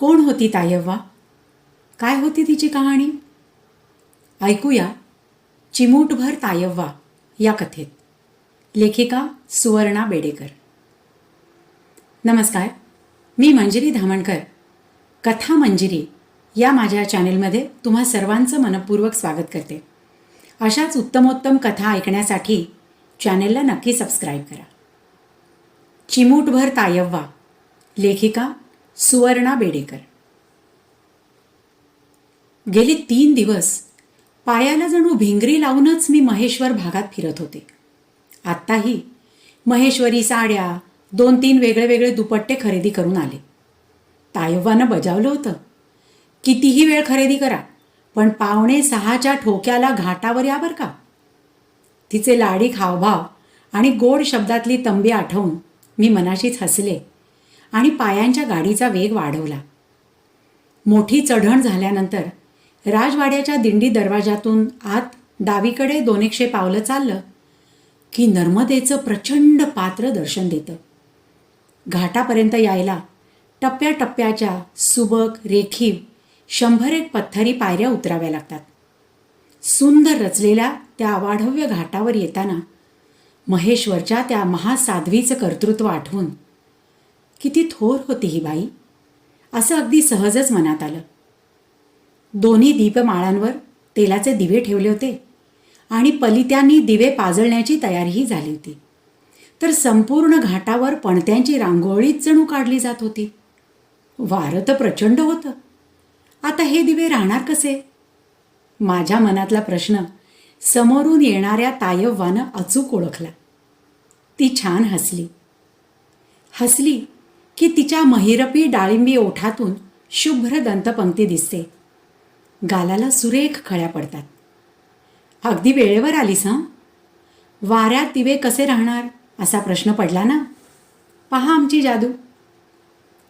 कोण होती तायव्वा काय होती तिची कहाणी? ऐकूया. चिमूटभर तायव्वा या कथेत. लेखिका सुवर्णा बेडेकर. नमस्कार. मी मंजिरी धामणकर. कथा मंजिरी या माझ्या चॅनेलमध्ये तुम्हा सर्वांचं मनपूर्वक स्वागत करते. अशाच उत्तमोत्तम कथा ऐकण्यासाठी चॅनेलला नक्की सबस्क्राईब करा. चिमूटभर तायव्वा लेखिका सुवर्णा बेडेकर. गेले तीन दिवस पायाला जणू भिंगरी लावूनच मी महेश्वर भागात फिरत होते. आत्ताही महेश्वरी साड्या दोन तीन वेगळे वेगळे दुपट्टे खरेदी करून आले. तायव्वानं बजावलं होतं. कितीही वेळ खरेदी करा पण पावणे सहाच्या ठोक्याला घाटावर या बरं का? तिचे लाडी खावभाव आणि गोड शब्दातली तंबी आठवून मी मनाशीच हसले. आणि पायांच्या गाडीचा वेग वाढवला. मोठी चढण झाल्यानंतर राजवाड्याच्या दिंडी दरवाजातून आत डावीकडे दोन एकशे पावलं चाललं की नर्मदेचं प्रचंड पात्र दर्शन देतं. घाटापर्यंत यायला टप्प्याटप्प्याच्या सुबक रेखीव शंभर एक पत्थरी पायऱ्या उतराव्या लागतात. सुंदर रचलेल्या त्या अवाढव्य घाटावर येताना महेश्वरच्या त्या महासाध्वीचं कर्तृत्व आठवून किती थोर होती ही बाई. असं अगदी सहजच मनात आलं. दोन्ही दीपमाळांवर तेलाचे दिवे ठेवले होते आणि पलित्यांनी दिवे पाजळण्याची तयारीही झाली होती. तर संपूर्ण घाटावर पणत्यांची रांगोळीच जणू काढली जात होती. वारं तर प्रचंड होतं. आता हे दिवे राहणार कसे? माझ्या मनातला प्रश्न समोरून येणाऱ्या तायव्वानं अचूक ओळखला. ती छान हसली. हसली की तिच्या महिरपी डाळिंबी ओठातून शुभ्र दंतपंक्ती दिसते. गालाला सुरेख खळ्या पडतात. अगदी वेळेवर आलीस हं? वाऱ्यात दिवे कसे राहणार असा प्रश्न पडला ना? पहा आमची जादू.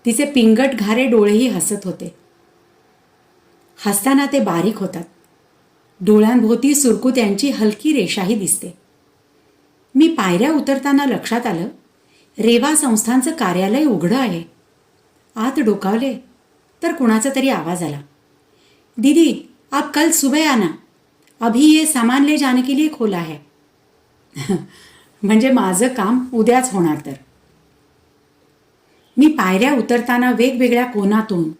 तिचे पिंगट घारे डोळेही हसत होते. हसताना ते बारीक होतात. डोळ्यांभोवती सुरकुत्यांची हलकी रेषाही दिसते. मी पायऱ्या उतरताना लक्षात आलं रेवा संस्थांचं कार्यालय उघडं आहे. आत डोकावले तर कुणाचा तरी आवाज आला. दीदी आप कल सुबह आना. अभी ये सामान ले जाने के लिए खोला है. म्हणजे माझं काम उद्याच होणार तर. मी पायऱ्या उतरताना वेगवेगळ्या कोनातून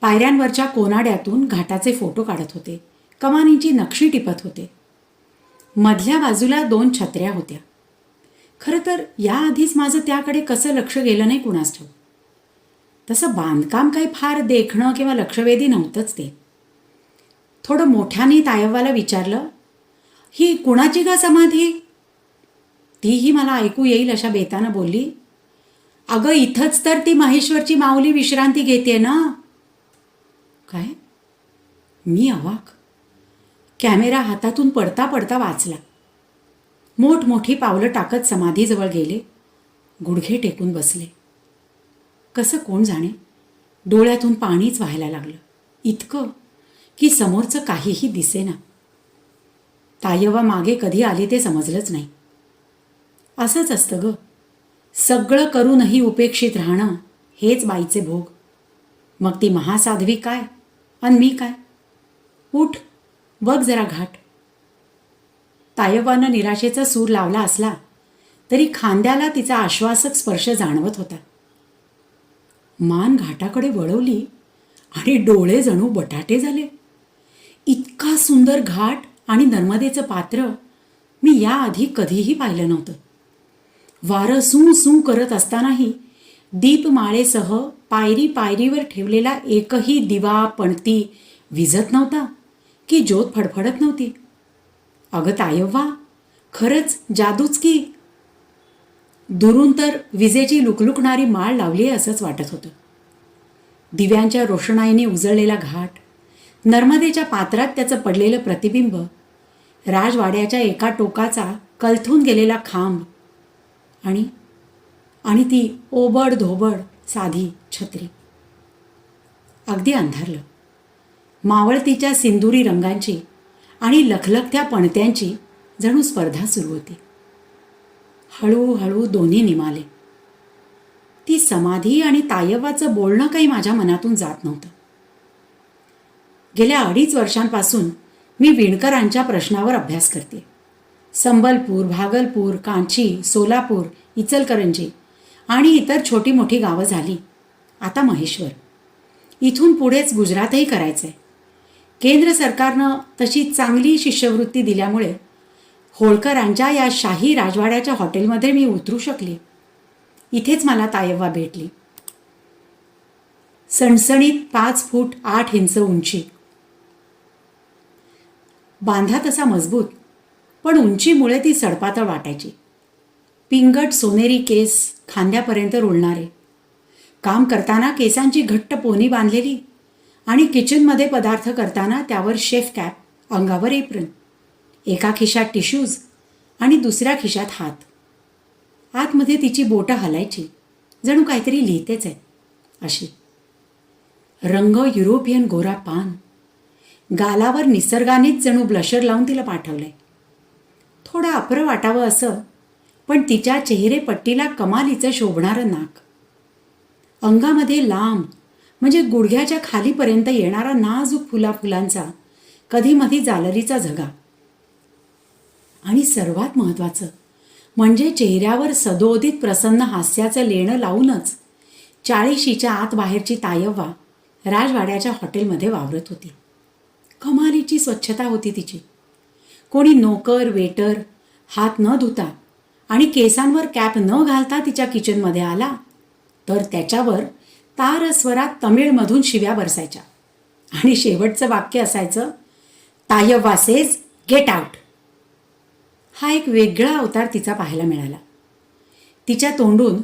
पायऱ्यांवरच्या कोनाड्यातून घाटाचे फोटो काढत होते. कमानींची नक्षी टिपत होते. मधल्या बाजूला दोन छत्र्या होत्या. खरं तर याआधीच माझं त्याकडे कसं लक्ष गेलं नाही कुणास ठेव तसं बांधकाम काही फार देखणं किंवा लक्षवेधी नव्हतंच ते. थोडं मोठ्याने तायव्वाला विचारलं ही कुणाची का समाधी? तीही मला ऐकू येईल अशा बेतानं बोलली अगं इथंच तर ती महेश्वरची माऊली विश्रांती घेते ना. काय? मी अवाक? कॅमेरा हातातून पडता पडता वाचला. मोठमोठी पावलं टाकत समाधीजवळ गेले. गुडघे टेकून बसले. कसं कोण जाणे? डोळ्यातून पाणीच व्हायला लागलं. इतकं की समोरचं काहीही दिसेना. तायवा मागे कधी आली ते समजलंच नाही. असंच असतं ग. सगळं करूनही उपेक्षित राहणं हेच बाईचे भोग. मग ती महासाध्वी काय? आणि मी काय? उठ बघ जरा घाट. तायवानं निराशेचा सूर लावला असला तरी खांद्याला तिचा आश्वासक स्पर्श जाणवत होता. मान घाटाकडे वळवली आणि डोळे जणू बटाटे झाले. इतका सुंदर घाट आणि नर्मदेचं पात्र मी याआधी कधीही पाहिलं नव्हतं. वारं सू सू करत असतानाही दीपमाळेसह पायरी पायरीवर ठेवलेला एकही दिवा पणती विझत नव्हता की ज्योत फडफडत नव्हती. अगं तायव्वा खरंच जादूच की. दुरून तर विजेची लुकलुकणारी माळ लावली आहे असंच वाटत होतं. दिव्यांच्या रोषणाईने उजळलेला घाट नर्मदेच्या पात्रात त्याचं पडलेलं प्रतिबिंब राजवाड्याच्या एका टोकाचा कलथून गेलेला खांब आणि आणि ती ओबड धोबड साधी छत्री. अगदी अंधारलं. मावळतीच्या सिंदुरी रंगांची आणि लखलखत्या पणत्यांची जणू स्पर्धा सुरू होती. हळूहळू दोन्ही निमाले. ती समाधी आणि तायवाचं बोलणं काही माझ्या मनातून जात नव्हतं. गेल्या अडीच वर्षांपासून मी विणकरांच्या प्रश्नावर अभ्यास करते. संबलपूर भागलपूर कांची सोलापूर इचलकरंजी आणि इतर छोटी मोठी गावं झाली. आता महेश्वर. इथून पुढेच गुजरातही करायचं आहे केंद्र सरकारनं तशी चांगली शिष्यवृत्ती दिल्यामुळे होळकरांच्या या शाही राजवाड्याच्या हॉटेलमध्ये मी उतरू शकले. इथेच मला तायव्वा भेटली. सणसणीत पाच फूट आठ इंच उंची. बांधा तसा मजबूत पण उंचीमुळे ती सडपातळ वाटायची. पिंगट सोनेरी केस खांद्यापर्यंत रुळणारे. काम करताना केसांची घट्ट पोनी बांधलेली. आणि किचनमध्ये पदार्थ करताना त्यावर शेफ कॅप अंगावर एप्रन एका खिशात टिश्यूज आणि दुसऱ्या खिशात हात. आतमध्ये तिची बोटं हलायची. जणू काहीतरी लिहितेच आहे अशी. रंग युरोपियन गोरा पान. गालावर निसर्गानेच जणू ब्लशर लावून तिला पाठवलंय. थोडं अप्रं वाटावं असं पण तिच्या चेहरेपट्टीला कमालीचं शोभणारं नाक. अंगामध्ये लांब म्हणजे गुडघ्याच्या खालीपर्यंत येणारा नाजूक फुला फुलांचा कधीमधी जालरीचा झगा. आणि सर्वात महत्त्वाचं म्हणजे चेहऱ्यावर सदोदित प्रसन्न हास्याचं लेणं लावूनच चाळीशीच्या आत बाहेरची तायव्वा राजवाड्याच्या हॉटेलमध्ये वावरत होती. कमालीची स्वच्छता होती तिची. कोणी नोकर वेटर हात न धुता आणि केसांवर कॅप न घालता तिच्या किचनमध्ये आला तर त्याच्यावर तार स्वरात तमिळमधून शिव्या बरसायच्या. आणि शेवटचं वाक्य असायचं तायब्बासेज गेट आउट. हा एक वेगळा अवतार तिचा पाहायला मिळाला. तिच्या तोंडून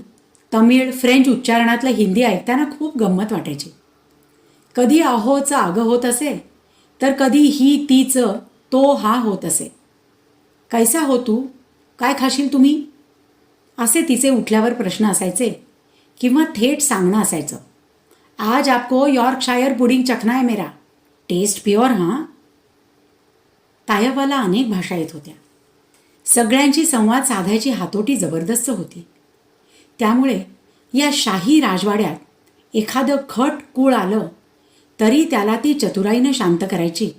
तमिळ फ्रेंच उच्चारणातलं हिंदी ऐकताना खूप गंमत वाटायची. कधी अहोचं आगं होत असे तर कधी ही तीचं तो हा होत असे. कैसा हो तू? काय खाशील तुम्ही? असे तिचे उठल्यावर प्रश्न असायचे. किंवा थेट सांगणं असायचं. आज आपको यॉर्कशायर पुडिंग चखना आहे मेरा. टेस्ट प्युअर हां? तायवाला अनेक भाषा येत होत्या. सगळ्यांशी संवाद साधायची हातोटी जबरदस्त होती. त्यामुळे या शाही राजवाड्यात एखादं खट कूळ आलं तरी त्याला ती चतुराईनं शांत करायची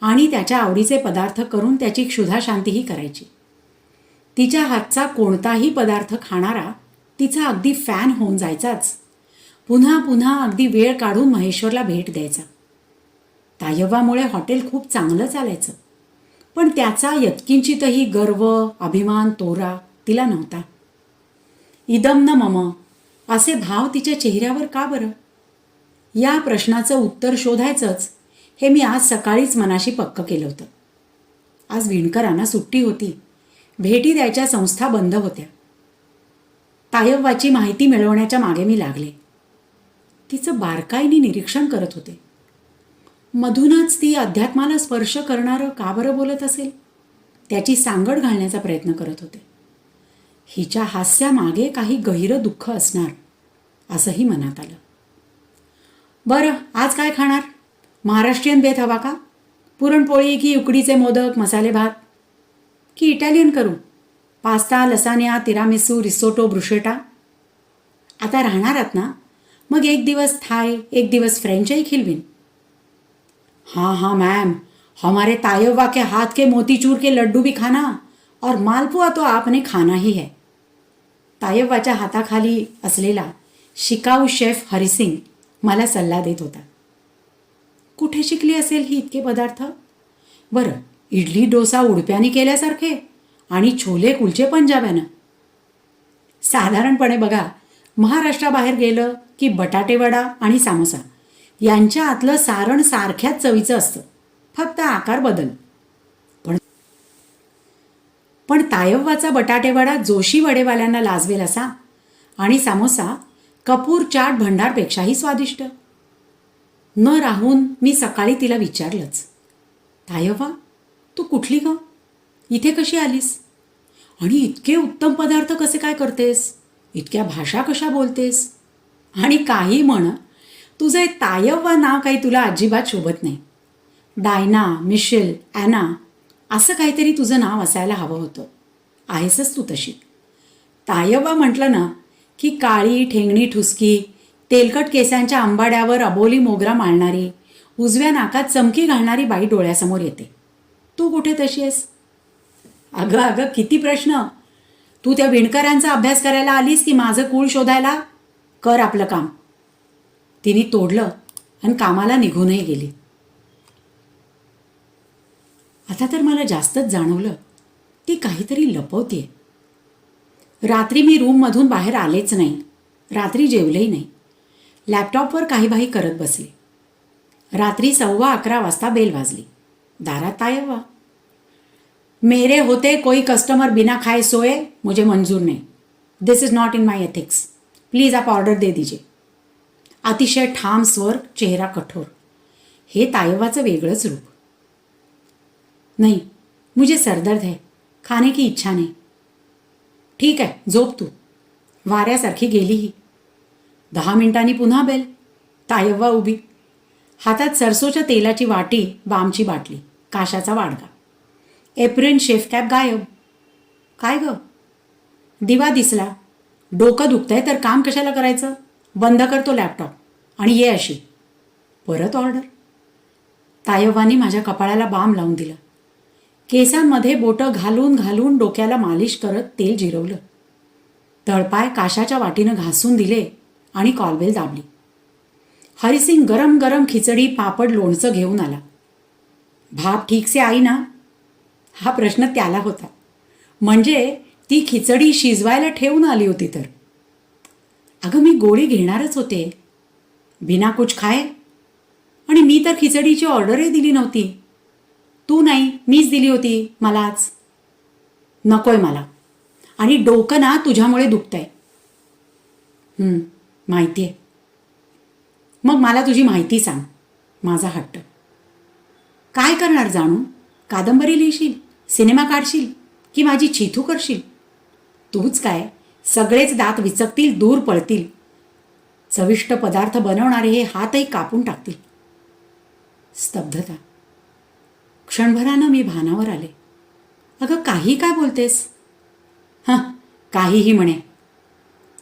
आणि त्याच्या आवडीचे पदार्थ करून त्याची क्षुधाशांतीही करायची. तिच्या हातचा कोणताही पदार्थ खाणारा तिचा अगदी फॅन होऊन जायचाच. पुन्हा पुन्हा अगदी वेळ काढून महेश्वरला भेट द्यायचा. तायव्वामुळे हॉटेल खूप चांगलं चालायचं. पण त्याचा यत्किंचितही गर्व अभिमान तोरा तिला नव्हता. इदम न मम असे भाव तिच्या चेहऱ्यावर का बरं? या प्रश्नाचं उत्तर शोधायचंच हे मी आज सकाळीच मनाशी पक्क केलं होतं. आज विणकरांना सुट्टी होती. भेटी द्यायच्या संस्था बंद होत्या. तायव्वाची माहिती मिळवण्याच्या मागे मी लागले. तिचं बारकाईने निरीक्षण करत होते. मधूनच ती अध्यात्माला स्पर्श करणारं का बरं बोलत असेल? त्याची सांगड घालण्याचा प्रयत्न करत होते. हिच्या हास्यामागे काही गहिरं दुःख असणार असंही मनात आलं. बरं आज काय खाणार? महाराष्ट्रीयन बेत हवा का? पुरणपोळी की उकडीचे मोदक मसाले भात? की इटालियन करू? Pasta lasagna tiramisu risotto bruschetta आता राहणार आहात ना? मग एक दिवस थाय एक दिवस फ्रेंचही खिलवीन. हाँ हाँ मैम. हमारे तायबा के हाथ के मोतीचूर के लड्डू भी खाना और मालपुआ तो आपने खाना ही है. तायब्बाच्या हाताखाली असलेला शिकाऊ शेफ हरिसिंग मला सल्ला देत होता. कुठे शिकली असेल ही इतके पदार्थ? बरं इडली डोसा उडप्याने केल्यासारखे. आणि छोले कुलचे पंजाब्यानं. साधारणपणे बघा महाराष्ट्राबाहेर गेलं की बटाटेवडा आणि सामोसा. यांच्या आतलं सारण सारख्याच चवीचं असतं. फक्त आकार बदल. पण पण तायव्वाचा बटाटेवडा जोशी वडेवाल्यांना लाजवेल असा? आणि सामोसा कपूर चाट भंडारपेक्षाही स्वादिष्ट. न राहून मी सकाळी तिला विचारलंच. तायव्वा तू कुठली का इथे कशी आलीस? आणि इतके उत्तम पदार्थ कसे काय करतेस? इतक्या भाषा कशा बोलतेस? आणि काही म्हण तुझे हे तायव्वा नाव काही तुला अजिबात शोभत नाही. डायना मिशेल ॲना असं काहीतरी तुझं नाव असायला हवं होतं. आहेसच तू तशी. तायव्वा म्हटलं ना की काळी ठेंगणी ठुसकी तेलकट केसांच्या आंबाड्यावर अबोली मोगरा माळणारी उजव्या नाकात चमकी घालणारी बाई डोळ्यासमोर येते. तू कुठे तशी आहेस? अगं अगं किती प्रश्न. तू त्या विणकरांचा अभ्यास करायला आलीस की माझं कूळ शोधायला? कर आपलं काम. तिने तोडलं आणि कामाला निघूनही गेली. आता तर मला जास्तच जाणवलं. ती काहीतरी लपवते रात्री मी रूममधून बाहेर आलेच नाही. रात्री जेवलेही नाही. लॅपटॉपवर काही बाही करत बसले. रात्री सव्वा अकरा वाजता बेल वाजली. दारात तायव्वा. मेरे होते कोई कस्टमर बिना खाए सोए मुझे मंजूर नहीं। This is not in my ethics please आप ऑर्डर दे दीजिए। अतिशय ठाम स्वर चेहरा कठोर। हे तायवाचं वेगळंच रूप। नाही मुझे सरदर्द है खाने की इच्छा नाही। ठीक आहे झोप तू। वाऱ्यासारखी गेली ही। दहा मिनिटांनी पुन्हा बेल। तायव्वा उभी। हातात सरसोच्या तेलाची वाटी बामची बाटली काशाचा वाडगा। एप्रिन शेफकॅप गायब. काय ग? दिवा दिसला. डोकं दुखतंय तर काम कशाला करायचं? बंद करतो लॅपटॉप आणि ये अशी. परत ऑर्डर तायवानी माझ्या कपाळाला बाम लावून दिला. केसांमध्ये बोटं घालून घालून डोक्याला मालिश करत तेल जिरवलं. तळपाय काशाच्या वाटीनं घासून दिले आणि कॉलबेल दाबली. हरिसिंग गरम गरम खिचडी पापड लोणचं घेऊन आला. भाप ठीकसे आई ना? हा प्रश्न त्याला होता. म्हणजे ती खिचडी शिजवायला ठेवून आली होती तर. अगं मी गोळी घेणारच होते. बिना कुछ खाय आणि मी तर खिचडीची ऑर्डरही दिली नव्हती. तू नाही मीच दिली होती मलाच. नकोय मला. आणि डोकं ना तुझ्यामुळे दुखतंय. आहे माहिती आहे. मग मला तुझी माहिती सांग माझा हट्ट. काय करणार जाणून कादंबरी लिहिशील? सिनेमा काढशील की माझी चिथू करशील? तूच काय? सगळेच दात विचकतील दूर पळतील. चविष्ट पदार्थ बनवणारे हे हातही कापून टाकतील. स्तब्धता. क्षणभरानं मी भानावर आले. अगं काही काय बोलतेस? हां काहीही म्हणे.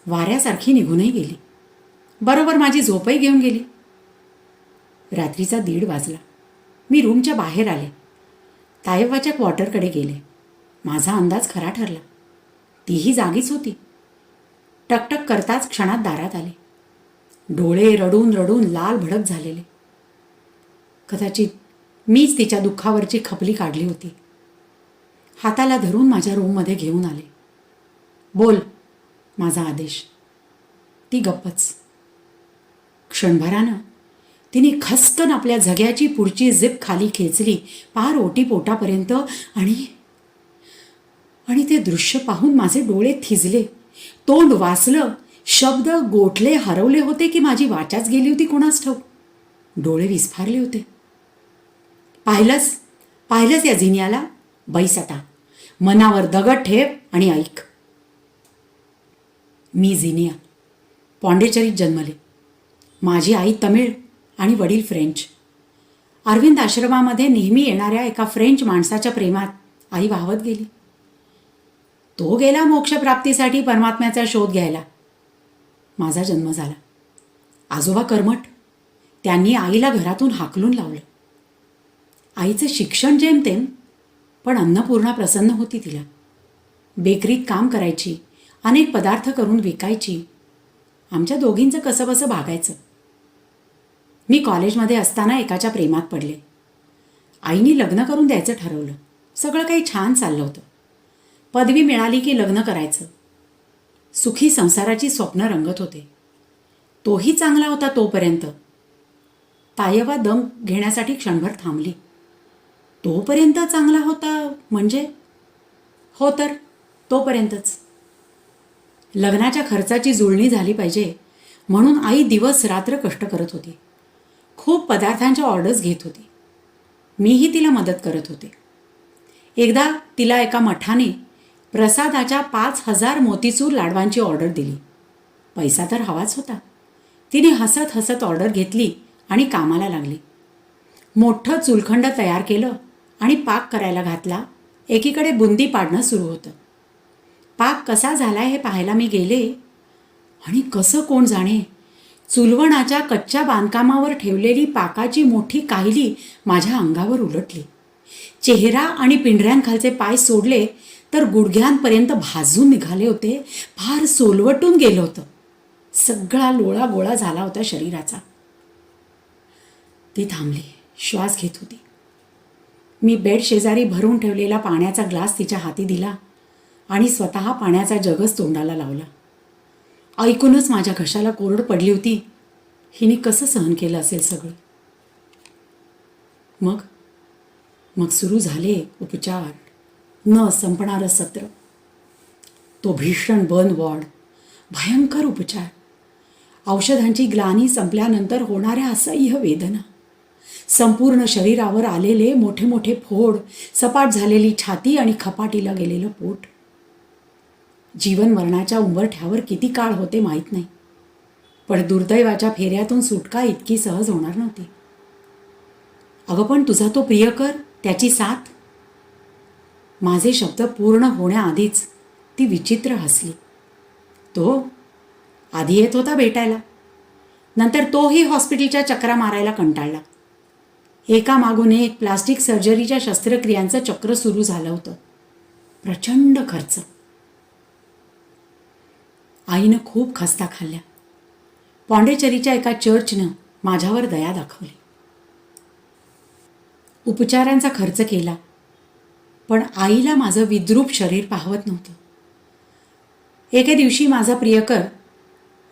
वाऱ्यासारखी निघूनही गेली. बरोबर माझी झोपही घेऊन गेली. रात्रीचा दीड वाजला. मी रूमच्या बाहेर आले. तायवाच्या क्वार्टरकडे गेले. माझा अंदाज खरा ठरला. तीही जागीच होती. टकटक करताच क्षणात दारात आले. डोळे रडून रडून लाल भडक झालेले. कदाचित मीच तिच्या दुःखावरची खपली काढली होती. हाताला धरून माझ्या रूममध्ये घेऊन आले. बोल माझा आदेश. ती गप्पच. क्षणभरानं तिने खसकन आपल्या झग्याची पुढची झिप खाली खेचली पार ओटी पोटापर्यंत आणि आणि ते दृश्य पाहून माझे डोळे थिजले. तोंड वाचलं. शब्द गोठले हरवले होते की माझी वाचाच गेली होती कोणास ठाऊक. डोळे विस्फारले होते. पाहिलंस पाहिलंच या झिनियाला. बैस आता मनावर दगड ठेव आणि ऐक. मी झिनिया. पॉंडेचरीत जन्मले. माझी आई तमिळ. आणि वडील फ्रेंच. अरविंद आश्रमामध्ये नेहमी येणाऱ्या एका फ्रेंच माणसाच्या प्रेमात आई वाहवत गेली. तो गेला मोक्षप्राप्तीसाठी परमात्म्याचा शोध घ्यायला. माझा जन्म झाला. आजोबा कर्मठ. त्यांनी आईला घरातून हाकलून लावलं. आईचं शिक्षण जेमतेम पण अन्नपूर्णा प्रसन्न होती तिला. बेकरीत काम करायची अनेक पदार्थ करून विकायची. आमच्या दोघींचं कसंबसं भागायचं. मी कॉलेजमध्ये असताना एकाच्या प्रेमात पडले. आईने लग्न करून द्यायचं ठरवलं. सगळं काही छान चाललं होतं. पदवी मिळाली की लग्न करायचं. सुखी संसाराची स्वप्न रंगत होते. तोही चांगला होता तोपर्यंत. तायवा दम घेण्यासाठी क्षणभर थांबली. तोपर्यंत चांगला होता म्हणजे? हो तर तोपर्यंतच. लग्नाच्या खर्चाची जुळणी झाली पाहिजे म्हणून आई दिवस रात्र कष्ट करत होती. खूप पदार्थांच्या ऑर्डर्स घेत होती. मीही तिला मदत करत होते. एकदा तिला एका मठाने प्रसादाच्या पाच हजार मोतीचूर लाडवांची ऑर्डर दिली. पैसा तर हवाच होता. तिने हसत हसत ऑर्डर घेतली आणि कामाला लागली. मोठं चुलखंड तयार केलं आणि पाक करायला घातला. एकीकडे बुंदी पाडणं सुरू होतं. पाक कसा झाला हे पाहायला मी गेले. आणि कसं कोण जाणे? चुलवणाच्या कच्च्या बांधकामावर ठेवलेली पाकाची मोठी काहिली माझ्या अंगावर उलटली. चेहरा आणि पिंढऱ्यांखालचे पाय सोडले तर गुडघ्यांपर्यंत भाजून निघाले होते. फार सोलवटून गेलं होतं. सगळा लोळा गोळा झाला होता शरीराचा. ती थांबली. श्वास घेत होती. मी बेड शेजारी भरून ठेवलेला पाण्याचा ग्लास तिच्या हाती दिला आणि स्वतः पाण्याचा जगच तोंडाला लावला. ऐकूनच माझ्या घशाला कोरड पडली होती. हिने कसं सहन केलं असेल सगळं? मग? मग सुरू झाले उपचार. न संपणारं सत्र. तो भीषण बन वॉर्ड. भयंकर उपचार. औषधांची ग्लानी संपल्यानंतर होणाऱ्या असह्य वेदना. संपूर्ण शरीरावर आलेले मोठे मोठे फोड सपाट झालेली छाती आणि खपाटीला गेलेलं पोट. जीवन मरणाच्या उंबरठ्यावर किती काळ होते माहीत नाही. पण दुर्दैवाच्या फेऱ्यातून सुटका इतकी सहज होणार नव्हती. अगं पण तुझा तो प्रियकर त्याची साथ. माझे शब्द पूर्ण होण्याआधीच ती विचित्र हसली. तो आधी येत होता भेटायला. नंतर तोही हॉस्पिटलच्या चक्रा मारायला कंटाळला. एका मागून एक प्लास्टिक सर्जरीच्या शस्त्रक्रियांचं चक्र सुरू झालं होतं. प्रचंड खर्च. आईनं खूप खस्ता खाल्ल्या. पॉंडेचेरीच्या एका चर्चनं माझ्यावर दया दाखवली. उपचारांचा खर्च केला पण आईला माझं विद्रूप शरीर पाहवत नव्हतं. एके दिवशी माझा प्रियकर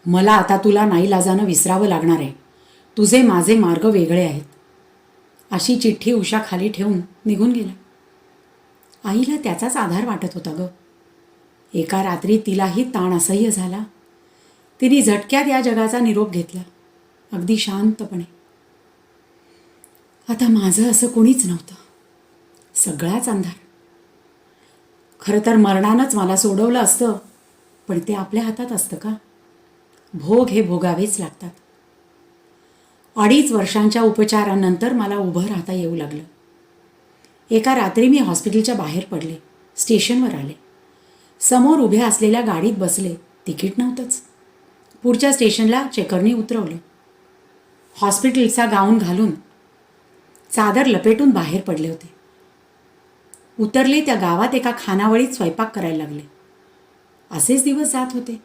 मला आता तुला नाईलाजानं विसरावं लागणार आहे. तुझे माझे मार्ग वेगळे आहेत. अशी चिठ्ठी उषा खाली ठेवून निघून गेला. आईला त्याचाच आधार वाटत होता गं. एका रात्री तिलाही ताण असह्य झाला. तिने झटक्यात या जगाचा निरोप घेतला. अगदी शांतपणे. आता माझं असं कोणीच नव्हतं. सगळाच अंधार. खरं तर मरणानंच मला सोडवलं असतं पण ते आपल्या हातात असतं का? भोग हे भोगावेच लागतात. अडीच वर्षांच्या उपचारानंतर मला उभं राहता येऊ लागलं. एका रात्री मी हॉस्पिटलच्या बाहेर पडले स्टेशनवर आले. समोर उभ्या असलेल्या गाडीत बसले. तिकीट नव्हतंच. पुढच्या स्टेशनला चेकरनी उतरवलं. हॉस्पिटलचा गाऊन घालून चादर लपेटून बाहेर पडले होते. उतरले त्या गावात एका खानावळीत स्वयंपाक करायला लागले. असेच दिवस जात होते.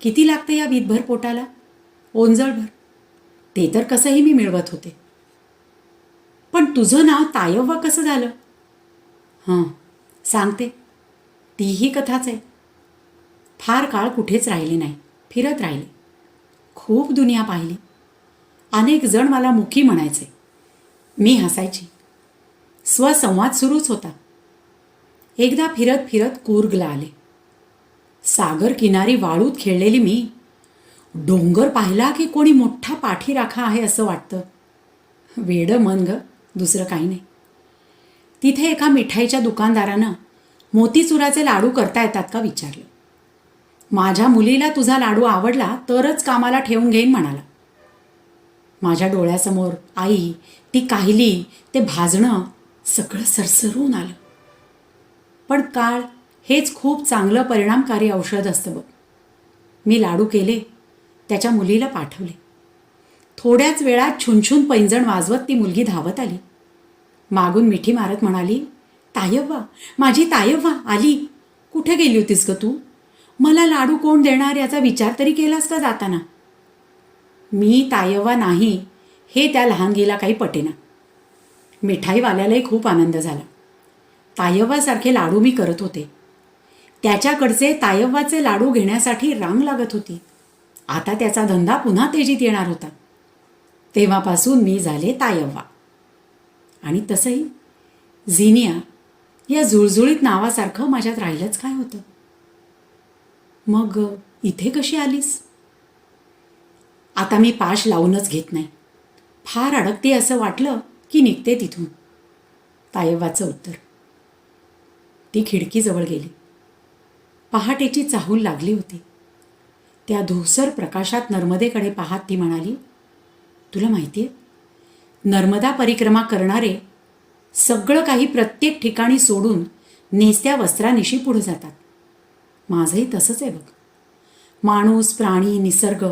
किती लागतं या वीतभर पोटाला? ओंजळभर. ते तर कसंही मी मिळवत होते. पण तुझं नाव तायव्वा कसं झालं? हां सांगते. तीही कथाच आहे. फार काळ कुठेच राहिले नाही फिरत राहिले. खूप दुनिया पाहिली. अनेक जण मला मुखी म्हणायचे. मी हसायची. स्वसंवाद सुरूच होता. एकदा फिरत फिरत कूर्गला आले. सागर किनारी वाळूत खेळलेली मी. डोंगर पाहिला की कोणी मोठा पाठीराखा आहे असं वाटतं. वेडं मन ग दुसरं काही नाही. तिथे एका मिठाईच्या दुकानदारानं मोतीचुराचे लाडू करता येतात का विचारलं. माझ्या मुलीला तुझा लाडू आवडला तरच कामाला ठेवून घेईन म्हणाला. माझ्या डोळ्यासमोर आई ती काहिली ते भाजणं सगळं सरसरून आलं. पण काळ हेच खूप चांगलं परिणामकारी औषध असतं बघ. मी लाडू केले त्याच्या मुलीला पाठवले. थोड्याच वेळात छुनछुन पैंजण वाजवत ती मुलगी धावत आली. मागून मिठी मारत म्हणाली तायव्वा माझी तायव्वा आली. कुठे गेली होतीस ग तू? मला लाडू कोण देणार याचा विचार तरी केलास का जाताना? मी तायव्वा नाही हे त्या लहानगीला काही पटेना. मिठाईवाल्यालाही खूप आनंद झाला. तायव्वासारखे लाडू मी करत होते. त्याच्याकडचे तायव्वाचे लाडू घेण्यासाठी रांग लागत होती. आता त्याचा धंदा पुन्हा तेजीत येणार होता. तेव्हापासून मी झाले तायव्वा. आणि तसंही झिनिया या जुळजुळीत नावासारखं माझ्यात राहिलंच काय होतं? मग इथे कशी आलीस? आता मी पाश लावूनच घेत नाही. फार अडकते असं वाटलं की निघते तिथून. तायवाचं उत्तर. ती खिडकीजवळ गेली. पहाटेची चाहूल लागली होती. त्या धोसर प्रकाशात नर्मदेकडे पाहत ती म्हणाली तुला माहिती आहे नर्मदा परिक्रमा करणारे सगळं काही प्रत्येक ठिकाणी सोडून नेसत्या वस्त्रानिशी पुढे जातात. माझंही तसंच आहे बघ. माणूस प्राणी निसर्ग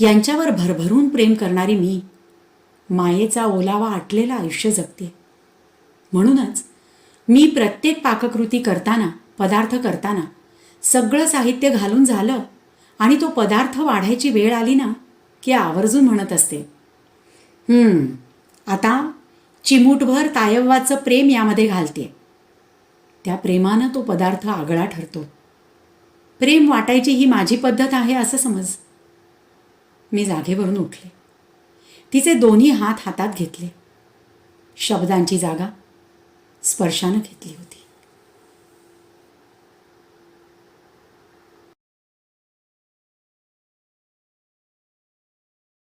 यांच्यावर भरभरून प्रेम करणारी मी मायेचा ओलावा आटलेला आयुष्य जगते म्हणूनच मी प्रत्येक पाककृती करताना पदार्थ करताना सगळं साहित्य घालून झालं आणि तो पदार्थ वाढायची वेळ आली ना की आवर्जून म्हणत असते. आता चिमूटभर तायव्वाचं प्रेम यामध्ये घालते. त्या प्रेमानं तो पदार्थ आगळा ठरतो. प्रेम वाटायची ही माझी पद्धत आहे असं समज. मी जागेवरून उठले. तिचे दोन्ही हात हातात घेतले. शब्दांची जागा स्पर्शानं घेतली होती.